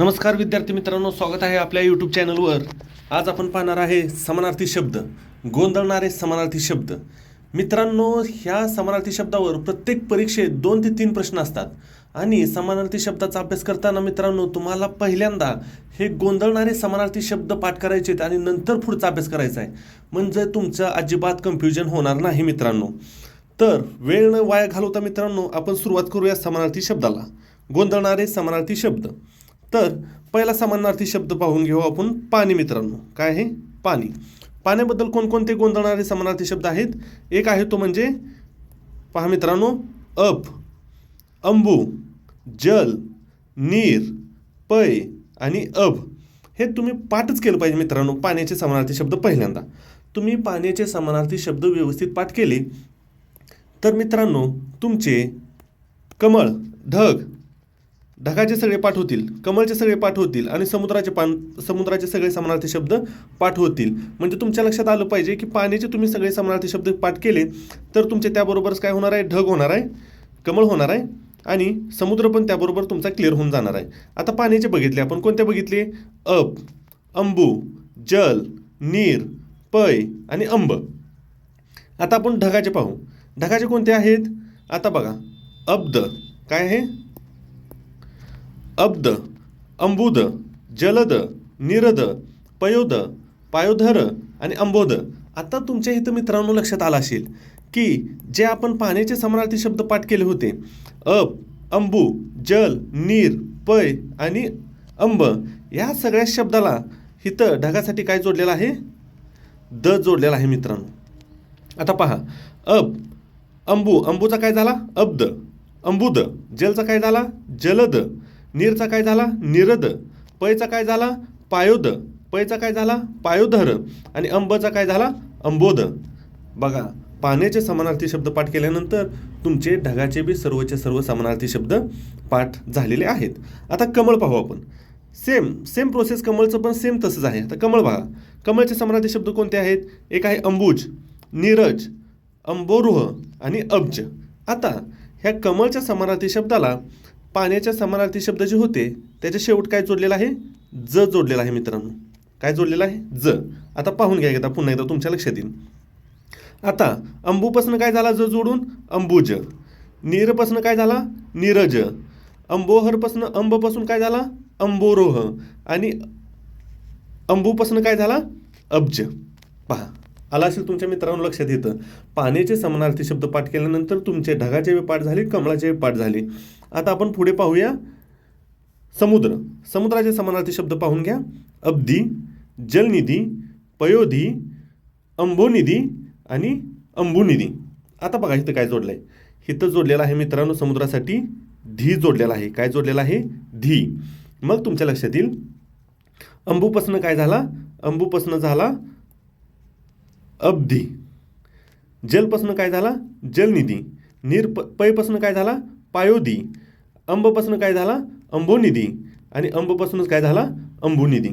नमस्कार विद्यार्थी मित्रांनो स्वागत आहे आपल्या यूट्यूब चॅनलवर आज आपण पाहणार आहे समानार्थी शब्द गोंधळणारे समानार्थी शब्द. मित्रांनो ह्या समानार्थी शब्दावर प्रत्येक परीक्षेत दोन ते तीन प्रश्न असतात. आणि समानार्थी शब्दाचा अभ्यास करताना मित्रांनो तुम्हाला पहिल्यांदा हे गोंधळणारे समानार्थी शब्द पाठ करायचे आहेत आणि नंतर पुढचा अभ्यास करायचा आहे. म्हणजे तुमचं अजिबात कन्फ्युजन होणार नाही मित्रांनो. तर वेळ न वाया घालवता मित्रांनो आपण सुरुवात करूया समानार्थी शब्दाला. गोंधळणारे समानार्थी शब्द. तर पहिला समानार्थी शब्द पाहून घेऊ आपण पाणी मित्रांनो. काय आहे? पाणी. पाण्याबद्दल कोणकोणते गोंधळणारे समानार्थी शब्द आहेत? एक आहे तो म्हणजे पहा मित्रांनो अप अंबू जल नीर पय आणि अभ. हे तुम्ही पाठच केलं पाहिजे मित्रांनो पाण्याचे समानार्थी शब्द पहिल्यांदा. तुम्ही पाण्याचे समानार्थी शब्द व्यवस्थित पाठ केले तर मित्रांनो तुमचे कमळ ढग ढगाचे सगळे पाठ होतील कमळचे सगळे पाठ होतील आणि समुद्राचे पान समुद्राचे सगळे समानार्थी शब्द पाठ होतील. म्हणजे तुमच्या लक्षात आलं पाहिजे की पाण्याचे तुम्ही सगळे समानार्थी शब्द पाठ केले तर तुमचे त्याबरोबरच काय होणार आहे? ढग होणार आहे कमळ होणार आहे आणि समुद्र पण त्याबरोबर तुमचा क्लिअर होऊन जाणार आहे. आता पाण्याचे बघितले आपण. कोणते बघितले? अप अंबू जल नीर पय आणि अंब. आता आपण ढगाचे पाहू. ढगाचे कोणते आहेत? आता बघा. अब्द. काय आहे? अब्द अंबुद जलद निरद पयोद पायोधर आणि अंबोद. आता तुमच्या इथं मित्रांनो लक्षात आलं असेल की जे आपण पाण्याचे समानार्थी शब्द पाठ केले होते अप अंबू जल नीर पय आणि अंब या सगळ्या शब्दाला इथं ढगासाठी काय जोडलेलं आहे? द जोडलेला आहे मित्रांनो. आता पहा अब अंबू अंबूचा काय झाला? अब्द अंबुद जलचा काय झाला? जलद नीरचा काय झाला? निरद. पयचा काय झाला? पायोद. पयचा काय झाला? पायोधर. आणि अंबचा काय झाला? अंबोध बघा पाण्याचे समानार्थी शब्द पाठ केल्यानंतर तुमचे ढगाचे बी सर्वचे सर्व समानार्थी शब्द पाठ झालेले आहेत. आता कमळ पाहू आपण. सेम सेम प्रोसेस कमळचं पण सेम तसंच आहे. आता कमळ बघा. कमळचे समानार्थी शब्द कोणते आहेत? एक आहे अंबुज नीरज अंबोरुह आणि अब्ज. आता ह्या कमळच्या समानार्थी शब्दाला पाण्याच्या समानार्थी शब्द जे होते त्याच्या शेवट काय जोडलेला आहे? ज जोडलेला आहे मित्रांनो. काय जोडलेलं आहे? ज. आता पाहून घ्या एकदा पुन्हा एकदा तुमच्या लक्षात येईल. आता अंबूपासून काय झाला ज जोडून? अंबुज. नीरपासून काय झाला? नीरज. अंबोहरपासून अंबपासून काय झाला? अंबोरोह. आणि अंबूपासून काय झाला? अब्ज. पहा आला असेल तुमच्या मित्रांनो लक्षात येतं. पाण्याचे समानार्थी शब्द पाठ केल्यानंतर तुमचे ढगाचे पाठ झाले कमळाचे पाठ झाले. आता आपण पुढे पाहूया. समुद्र. समुद्राचे समानार्थी शब्द पाहून घ्या. अब्दी जलनिधी पयोधी अंबोनिधी आणि अंबुनिधी. आता बघा इथं काय जोडलं आहे इथं जोडलेलं आहे मित्रांनो समुद्रासाठी धी जोडलेला आहे. काय जोडलेला आहे? धी. मग तुमच्या लक्षात येईल. अंबूपासनं काय झाला? अंबूपासनं झाला अब्धी जलपासनं काय झाला? जलनिधी. नीर प पयपासनं काय झाला? पायोधी. अंबपासून काय झाला? अंबोनिधी आणि अंबपासूनच काय झाला? अंबुनिधी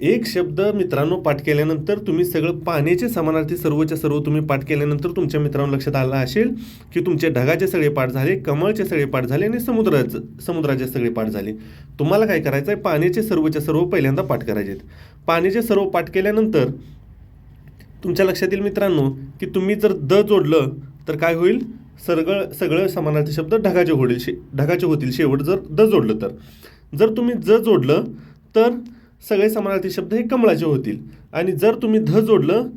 एक शब्द मित्रांनो पाठ केल्यानंतर तुम्ही सगळं पाण्याचे समानार्थी सर्वच्या सर्व तुम्ही पाठ केल्यानंतर तुमच्या मित्रांनो लक्षात आलं असेल की तुमचे ढगाचे सगळे पाठ झाले कमळचे सगळे पाठ झाले आणि समुद्राचं समुद्राचे सगळे पाठ झाले. तुम्हाला काय करायचं आहे पाण्याचे सर्वच्या सर्व पहिल्यांदा पाठ करायचे आहेत. पाण्याचे सर्व पाठ केल्यानंतर तुमच्या लक्षात येईल मित्रांनो की तुम्ही जर द जोडलं तर काय होईल? सगळं सगळं समानार्थी शब्द ढगाचे होईल शे ढगाचे होतील शेवट जर द जोडलं तर. जर तुम्ही ज जोडलं तर सगळे समानार्थी शब्द हे कमळाचे होतील. आणि जर तुम्ही ध जोडलं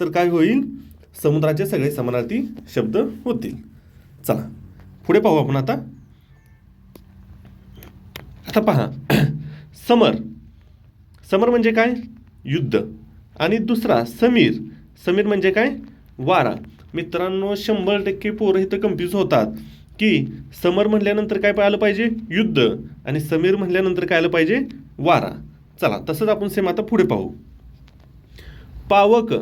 तर काय होईल? समुद्राचे सगळे समानार्थी शब्द होतील. चला पुढे पाहू आपण आता. आता पहा. समर. समर म्हणजे काय? युद्ध. आणि दुसरा समीर. समीर म्हणजे काय? वारा. मित्रांनो शंभर टक्के पोरं इथं कन्फ्यूज होतात. की समर म्हटल्यानंतर काय आलं पाहिजे? युद्ध. आणि समीर म्हटल्यानंतर काय आलं पाहिजे? वारा. चला तसंच आपण सेम आता पुढे पाहू. पावक.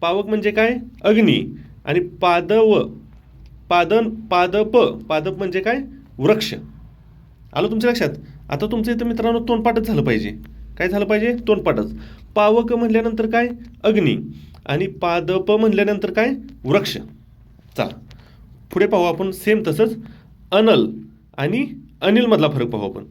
पावक म्हणजे काय? अग्नी. आणि पादव. पादन पादप. पादप म्हणजे काय? वृक्ष. आलं तुमच्या लक्षात? आता तुमचं इथं मित्रांनो तोंडपाठच झालं पाहिजे. काय झालं पाहिजे? तोंडपाठच. पावक म्हटल्यानंतर काय? अग्नी. आणि पादप म्हटल्यानंतर काय? वृक्ष. चला. पुढे पाहू आपण सेम तसंच अनल आणि अनिलमधला फरक पाहू आपण.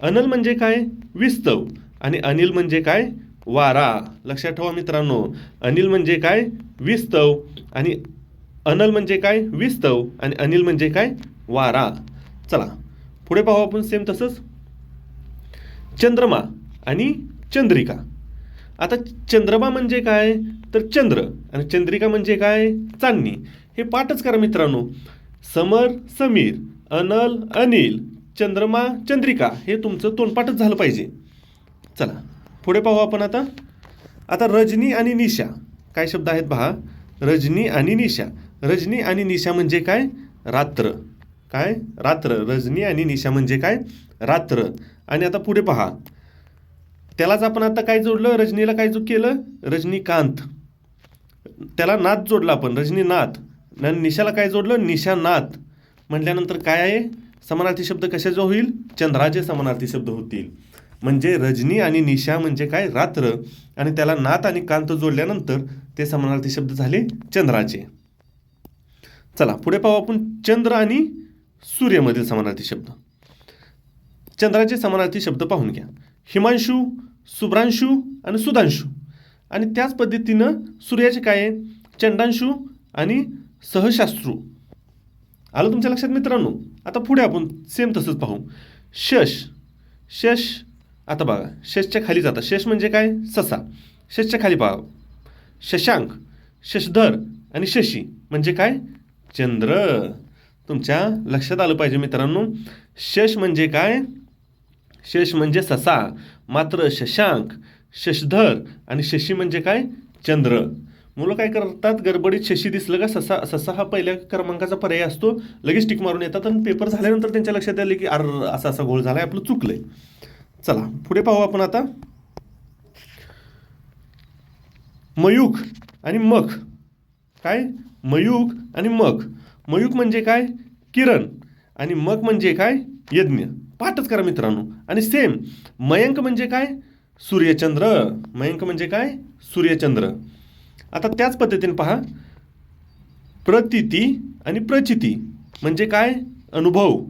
अनल म्हणजे काय? विस्तव. आणि अनिल म्हणजे काय? वारा. लक्षात ठेवा मित्रांनो. अनिल म्हणजे काय? विस्तव. आणि अनल म्हणजे काय? विस्तव. आणि अनिल म्हणजे काय? वारा. चला. पुढे पाहू आपण सेम तसंच चंद्रमा आणि चंद्रिका. आता चंद्रमा म्हणजे काय? तर चंद्र आणि चंद्रिका म्हणजे काय? चांदणी. हे पाठच करा मित्रांनो. समर समीर अनल अनिल चंद्रमा चंद्रिका हे तुमचं तोंडपाठच झालं पाहिजे. चला पुढे पाहू आपण आता. आता रजनी आणि निशा. काय शब्द आहेत पहा रजनी आणि निशा. रजनी आणि निशा म्हणजे काय? रात्र. काय? रात्र. रजनी आणि निशा म्हणजे काय? रात्र. आणि आता पुढे पहा. त्यालाच आपण आता काय जोडलं? रजनीला काय जो केलं? रजनीकांत. त्याला नाथ जोडला आपण रजनीनाथ. आणि निशाला काय जोडलं? निशानाथ. म्हटल्यानंतर काय आहे? समानार्थी शब्द कशाचे होईल? चंद्राचे समानार्थी शब्द होतील. म्हणजे रजनी आणि निशा म्हणजे काय? रात्र. आणि त्याला नाथ आणि कांत जोडल्यानंतर ते समानार्थी शब्द झाले चंद्राचे. चला पुढे पाहू आपण चंद्र आणि सूर्यमधील समानार्थी शब्द. चंद्राचे समानार्थी शब्द पाहून घ्या. हिमांशू शुभ्रांशू आणि सुधांशू. आणि त्याच पद्धतीनं सूर्याचे काय आहे? चंडांशू आणि सहशास्त्रू. आलं तुमच्या लक्षात मित्रांनो? आता पुढे आपण सेम तसंच पाहू. शश. शश आता बघा शशच्या खाली जाता. शश म्हणजे काय? ससा. शशच्या खाली पहा. शशांक शशधर आणि शशी म्हणजे काय? चंद्र. तुमच्या लक्षात आलं पाहिजे मित्रांनो. शश म्हणजे काय? शश म्हणजे ससा मात्र शशांक शशधर आणि शशी म्हणजे काय? चंद्र. मुलं काय करतात? गडबडीत शशी दिसलं का? ससा ससा हा पहिल्या क्रमांकाचा पर्याय असतो. लगेच टिक मारून येतात आणि पेपर झाल्यानंतर त्यांच्या लक्षात आले की अर असा असा गोळ झाला आपलं चुकलंय. चला पुढे पाहू आपण आता. मयूख आणि मख. काय? मयूख आणि मख. मयूक म्हणजे काय? किरण. आणि मग म्हणजे काय? यज्ञ. पाठच करा मित्रांनो. आणि सेम मयंक म्हणजे काय? सूर्यचंद्र. मयंक म्हणजे काय? सूर्यचंद्र. आता त्याच पद्धतीने पहा. प्रतिती आणि प्रचिती म्हणजे काय? अनुभव.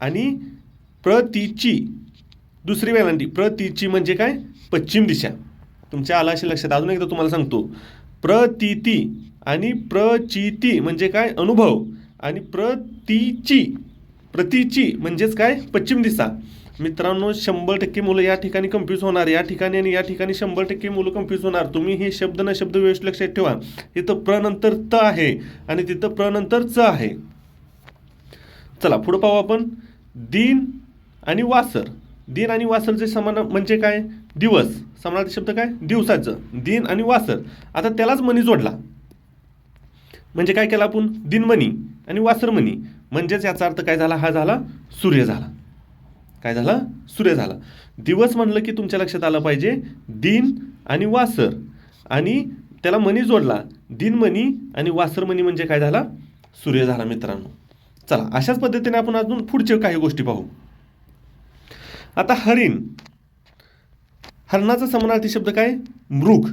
आणि प्रतीची दुसरी वेलांटी प्रतीची म्हणजे काय? पश्चिम दिशा. तुमच्या आला असे लक्षात. अजून एकदा तुम्हाला सांगतो. प्रतिती आणि प्रचिती म्हणजे काय? अनुभव. आणि प्रतीची प्रतीची म्हणजेच काय? पश्चिम दिशा. मित्रांनो शंभर टक्के मुलं या ठिकाणी कन्फ्यूज होणार. या ठिकाणी आणि या ठिकाणी शंभर टक्के मुलं कन्फ्यूज होणार. तुम्ही हे शब्द न शब्द व्यवस्थित लक्षात ठेवा. इथं प्र नंतर त आहे आणि तिथं प्र नंतर च आहे. चला पुढं पाहू आपण. दिन आणि वासर. दिन आणि वासरचे समान म्हणजे काय? दिवस. समानार्थी शब्द काय? दिवसाचं. दिन आणि वासर. आता त्यालाच मणी जोडला. म्हणजे काय केला आपण? दिनमणी आणि वासरमणी. म्हणजेच याचा अर्थ काय झाला? हा झाला सूर्य झाला. काय झाला? सूर्य झाला. दिवस म्हणलं की तुमच्या लक्षात आलं पाहिजे दिन आणि वासर. आणि त्याला मणी जोडला. दिनमणी आणि वासरमणी म्हणजे काय झाला? सूर्य झाला मित्रांनो. चला अशाच पद्धतीने आपण अजून पुढचे काही गोष्टी पाहू. आता हरिण. हरणाचा समानार्थी शब्द काय? मृग.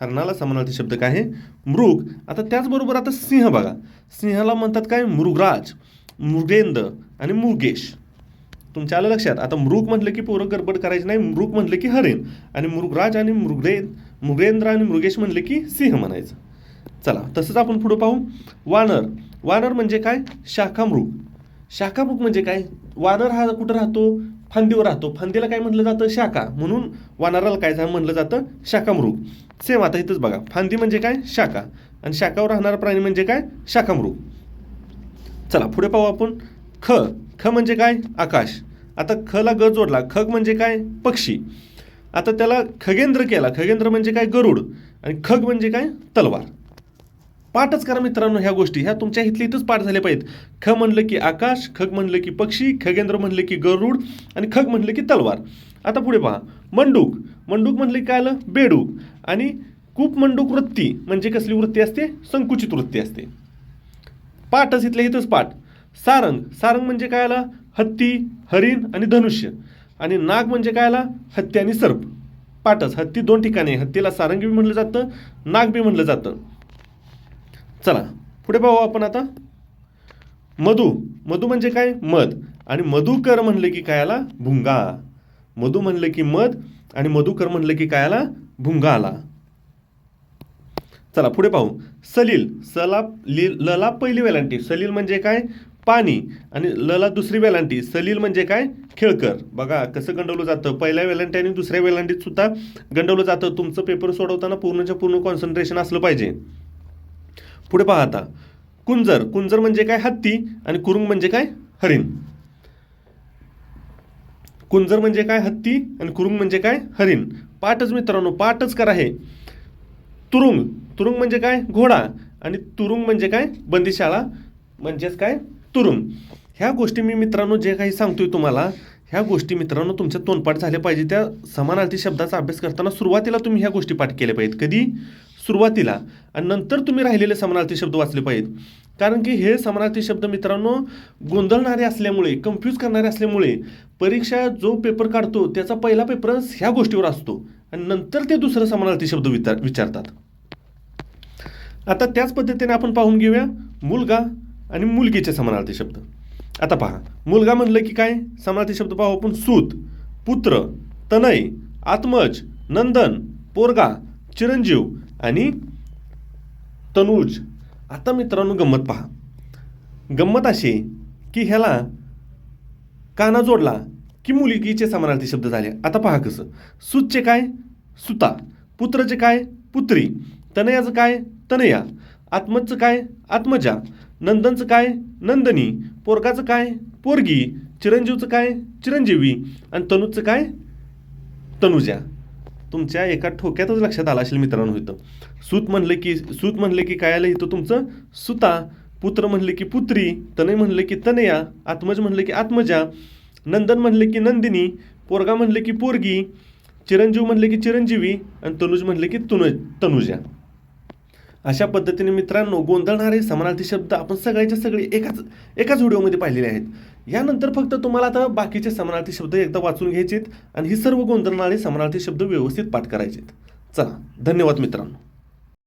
हरणाला समानार्थी शब्द काय आहे? मृग. आता त्याचबरोबर आता सिंह बघा. सिंहाला म्हणतात काय? मृगराज. मृगेंद्र आणि मृगेश. तुमच्या आलं लक्षात? आता मृग म्हटलं की पोरं गडबड करायची नाही मृग म्हटलं की हरिण आणि मृगराज आणि मृगरे मृगेंद्र आणि मृगेश म्हटलं की सिंह म्हणायचं. चला तसंच आपण पुढं पाहू. वानर. वानर म्हणजे काय? शाखामृग. शाखामृग म्हणजे काय? वानर हा कुठं राहतो? फांदीवर राहतो. फांदीला काय म्हटलं जातं? शाखा. म्हणून वानराला काय झालं म्हटलं जातं? शाखामृग. सेम आता इथंच बघा. फांदी म्हणजे काय? शाखा. आणि शाखावर राहणारा प्राणी म्हणजे काय? शाखामृग. चला पुढे पाहू आपण. ख ख म्हणजे काय? आकाश. आता खला ग जोडला. खग म्हणजे काय? पक्षी. आता त्याला खगेंद्र केला. खगेंद्र म्हणजे काय? गरुड. आणि खग म्हणजे काय? तलवार. पाठच करा मित्रांनो ह्या गोष्टी. ह्या तुमच्या इथल्या इथंच पाठ झाल्या पाहिजेत. ख म्हणलं की आकाश खग म्हणलं की पक्षी खगेंद्र म्हणलं की गरुड आणि खग म्हणलं की तलवार. आता पुढे पहा. मंडूक. मंडूक म्हणलं काय आलं? बेडूक. आणि कूप मंडूक वृत्ती म्हणजे कसली वृत्ती असते? संकुचित वृत्ती असते. पाठच इथल्या इथंच पाठ. सारंग. सारंग म्हणजे काय आला? हत्ती हरिण आणि धनुष्य. आणि नाग म्हणजे काय आला? हत्ती आणि सर्प. पाठच. हत्ती दोन ठिकाणी हत्तीला सारंग बी म्हणलं जातं नाग बी म्हणलं जातं. चला पुढे पाहू आपण आता. मधु. मधु म्हणजे काय? मध. आणि मधुकर म्हणलं की काय आला? भुंगा. मधु म्हणलं की मध आणि मधुकर म्हणलं की काय आला? भुंगा आला. चला पुढे पाहू. सलील सला लि लला पहिली वेलांटी. सलील म्हणजे काय? पाणी. आणि लला दुसरी वेलांटी. सलील म्हणजे काय? खेळकर. बघा कसं गंडवलं जातं? पहिल्या वेलांटी आणि दुसऱ्या वेलांटीत सुद्धा गंडवलं जातं. तुमचं पेपर सोडवताना पूर्णच्या पूर्ण कॉन्सन्ट्रेशन असलं पाहिजे. पुढे पहा आता. कुंजर. कुंजर म्हणजे काय? हत्ती. आणि कुरुंग म्हणजे काय? हरिण. कुंजर म्हणजे काय? हत्ती. आणि कुरुंग म्हणजे काय? हरिण. पाठच मित्रांनो पाठच करा हे. तुरुंग. तुरुंग म्हणजे काय? घोडा. आणि तुरुंग म्हणजे काय? बंदीशाळा. म्हणजेच काय? तुरुंग. ह्या गोष्टी मी मित्रांनो जे काही सांगतोय तुम्हाला ह्या गोष्टी मित्रांनो तुमच्या तोंडपाठ झाल्या पाहिजे. त्या समानार्थी शब्दाचा अभ्यास करताना सुरुवातीला तुम्ही ह्या गोष्टी पाठ केल्या पाहिजेत. कधी? सुरुवातीला. आणि नंतर तुम्ही राहिलेले समानार्थी शब्द वाचले पाहिजेत. कारण की हे समानार्थी शब्द मित्रांनो गोंधळणारे असल्यामुळे कन्फ्यूज करणारे असल्यामुळे परीक्षा जो पेपर काढतो त्याचा पहिला पेपरच ह्या गोष्टीवर असतो. आणि नंतर ते दुसरं समानार्थी शब्द विचार विचारतात. आता त्याच पद्धतीने आपण पाहून घेऊया मुलगा आणि मुलगीचे समानार्थी शब्द. आता पहा मुलगा म्हणलं की काय? समानार्थी शब्द पाहू आपण. सूत पुत्र तनय आत्मज नंदन पोरगा चिरंजीव आणि तनुज. आता मित्रांनो गंमत पहा. गंमत अशी की ह्याला काना जोडला की मुलगीचे समानार्थी शब्द झाले. आता पहा कसं. सूतचे काय? सुता. पुत्रचे काय? पुत्री. तनयाचं काय? तनया. आत्मजचं काय? आत्मजा. नंदनचं काय? नंदनी. पोरगाचं काय? पोरगी. चिरंजीवचं काय? चिरंजीवी. आणि तनुजचं काय? तनुजा. तुमच्या एका ठोक्यातच लक्षात आला असेल मित्रांनो इथं. सूत म्हणलं की सूत म्हणले की काय आलं इथं तुमचं? सुता. पुत्र म्हणले की पुत्री. तनय म्हणले की तनया. आत्मज म्हणले की आत्मजा. नंदन म्हणले की नंदिनी. पोरगा म्हणले की पोरगी. चिरंजीव म्हणले की चिरंजीवी. आणि तनुज म्हणले की तुन तनुजा. अशा पद्धतीने मित्रांनो गोंधळणारे समानार्थी शब्द आपण सगळ्याच्या सगळे एकाच एकाच व्हिडिओमध्ये पाहिलेले आहेत. यानंतर फक्त तुम्हाला आता बाकीचे समानार्थी शब्द एकदा वाचून घ्यायचेत आणि ही सर्व गोंधळणारे समानार्थी शब्द व्यवस्थित पाठ करायचेत. चला धन्यवाद मित्रांनो.